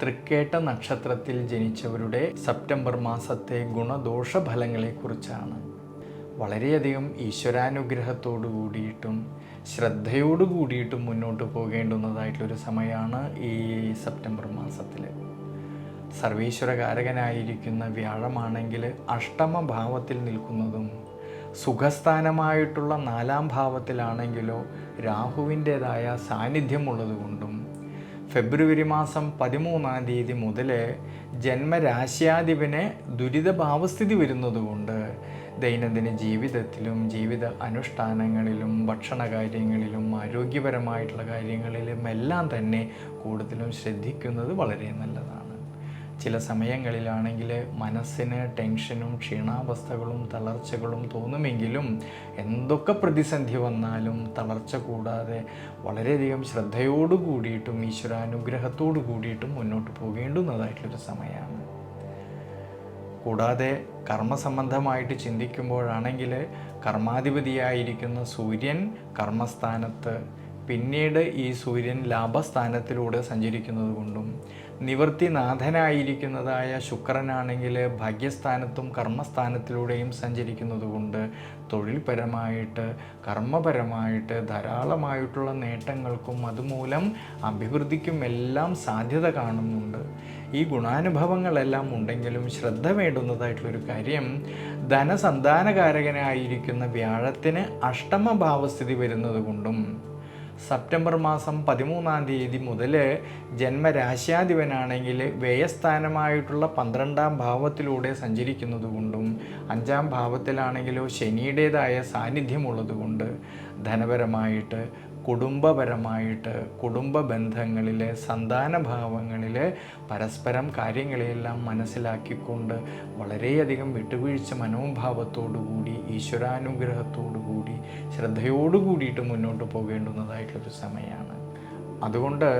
തൃക്കേട്ട നക്ഷത്രത്തിൽ ജനിച്ചവരുടെ സെപ്റ്റംബർ മാസത്തെ ഗുണദോഷ ഫലങ്ങളെക്കുറിച്ചാണ് വളരെയധികം ഈശ്വരാനുഗ്രഹത്തോടു കൂടിയിട്ടും ശ്രദ്ധയോടു കൂടിയിട്ടും മുന്നോട്ട് പോകേണ്ടുന്നതായിട്ടുള്ളൊരു സമയമാണ് ഈ സെപ്റ്റംബർ മാസത്തിൽ സർവീശ്വരകാരകനായിരിക്കുന്ന വ്യാഴമാണെങ്കിൽ അഷ്ടമ ഭാവത്തിൽ നിൽക്കുന്നതും സുഖസ്ഥാനമായിട്ടുള്ള നാലാം ഭാവത്തിലാണെങ്കിലോ രാഹുവിന്റേതായ സാന്നിധ്യമുള്ളതുകൊണ്ടും ഫെബ്രുവരി മാസം പതിമൂന്നാം തീയതി മുതൽ ജന്മരാശ്യാധിപന് ദുരിതഭാവസ്ഥിതി വരുന്നതുകൊണ്ട് ദൈനംദിന ജീവിതത്തിലും ജീവിത അനുഷ്ഠാനങ്ങളിലും ഭക്ഷണ കാര്യങ്ങളിലും ആരോഗ്യപരമായിട്ടുള്ള കാര്യങ്ങളിലും എല്ലാം തന്നെ കൂടുതലും ശ്രദ്ധിക്കുന്നത് വളരെ നല്ലതാണ്. ചില സമയങ്ങളിലാണെങ്കിൽ മനസ്സിന് ടെൻഷനും ക്ഷീണാവസ്ഥകളും തളർച്ചകളും തോന്നുമെങ്കിലും എന്തൊക്കെ പ്രതിസന്ധി വന്നാലും തളർച്ച കൂടാതെ വളരെയധികം ശ്രദ്ധയോടു കൂടിയിട്ടും ഈശ്വരാനുഗ്രഹത്തോടു കൂടിയിട്ടും മുന്നോട്ട് പോകേണ്ടുന്നതായിട്ടുള്ളൊരു സമയമാണ്. കൂടാതെ കർമ്മസംബന്ധമായിട്ട് ചിന്തിക്കുമ്പോഴാണെങ്കിൽ കർമാധിപതിയായിരിക്കുന്ന സൂര്യൻ കർമ്മസ്ഥാനത്ത് പിന്നീട് ഈ സൂര്യൻ ലാഭസ്ഥാനത്തിലൂടെ സഞ്ചരിക്കുന്നത് കൊണ്ടും നിവൃത്തിനാഥനായിരിക്കുന്നതായ ശുക്രനാണെങ്കിൽ ഭാഗ്യസ്ഥാനത്തും കർമ്മസ്ഥാനത്തിലൂടെയും സഞ്ചരിക്കുന്നത് കൊണ്ട് തൊഴിൽപരമായിട്ട് കർമ്മപരമായിട്ട് ധാരാളമായിട്ടുള്ള നേട്ടങ്ങൾക്കും അതുമൂലം അഭിവൃദ്ധിക്കും എല്ലാം സാധ്യത കാണുന്നുണ്ട്. ഈ ഗുണാനുഭവങ്ങളെല്ലാം ഉണ്ടെങ്കിലും ശ്രദ്ധ വേണ്ടുന്നതായിട്ടുള്ളൊരു കാര്യം ധനസന്താനകാരകനായിരിക്കുന്ന വ്യാഴത്തിന് അഷ്ടമഭാവസ്ഥിതി വരുന്നത് കൊണ്ടും സെപ്റ്റംബർ മാസം പതിമൂന്നാം തീയതി മുതൽ ജന്മരാശ്യാധിപനാണെങ്കിൽ വ്യയസ്ഥാനമായിട്ടുള്ള പന്ത്രണ്ടാം ഭാവത്തിലൂടെ സഞ്ചരിക്കുന്നതുകൊണ്ടും അഞ്ചാം ഭാവത്തിലാണെങ്കിലോ ശനിയുടേതായ സാന്നിധ്യമുള്ളതുകൊണ്ട് ധനപരമായിട്ട് കുടുംബപരമായിട്ട് കുടുംബ ബന്ധങ്ങളിൽ സന്താനഭാവങ്ങളിലെ പരസ്പരം കാര്യങ്ങളെയെല്ലാം മനസ്സിലാക്കിക്കൊണ്ട് വളരെയധികം വിട്ടുവീഴ്ച മനോഭാവത്തോടുകൂടി ഈശ്വരാനുഗ്രഹത്തോടുകൂടി ശ്രദ്ധയോടുകൂടിയിട്ട് കൂടി ശ്രദ്ധയോടു കൂടിയിട്ട് മുന്നോട്ട് പോകേണ്ടുന്നതായിട്ടുള്ളൊരു സമയമാണ്. അതുകൊണ്ട്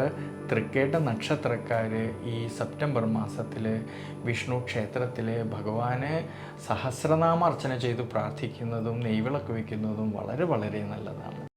തൃക്കേട്ട നക്ഷത്രക്കാർ ഈ സെപ്റ്റംബർ മാസത്തിൽ വിഷ്ണു ക്ഷേത്രത്തിൽ ഭഗവാനെ സഹസ്രനാമർച്ചന ചെയ്ത് പ്രാർത്ഥിക്കുന്നതും നെയ്വിളക്ക് വയ്ക്കുന്നതും വളരെ വളരെ നല്ലതാണ്.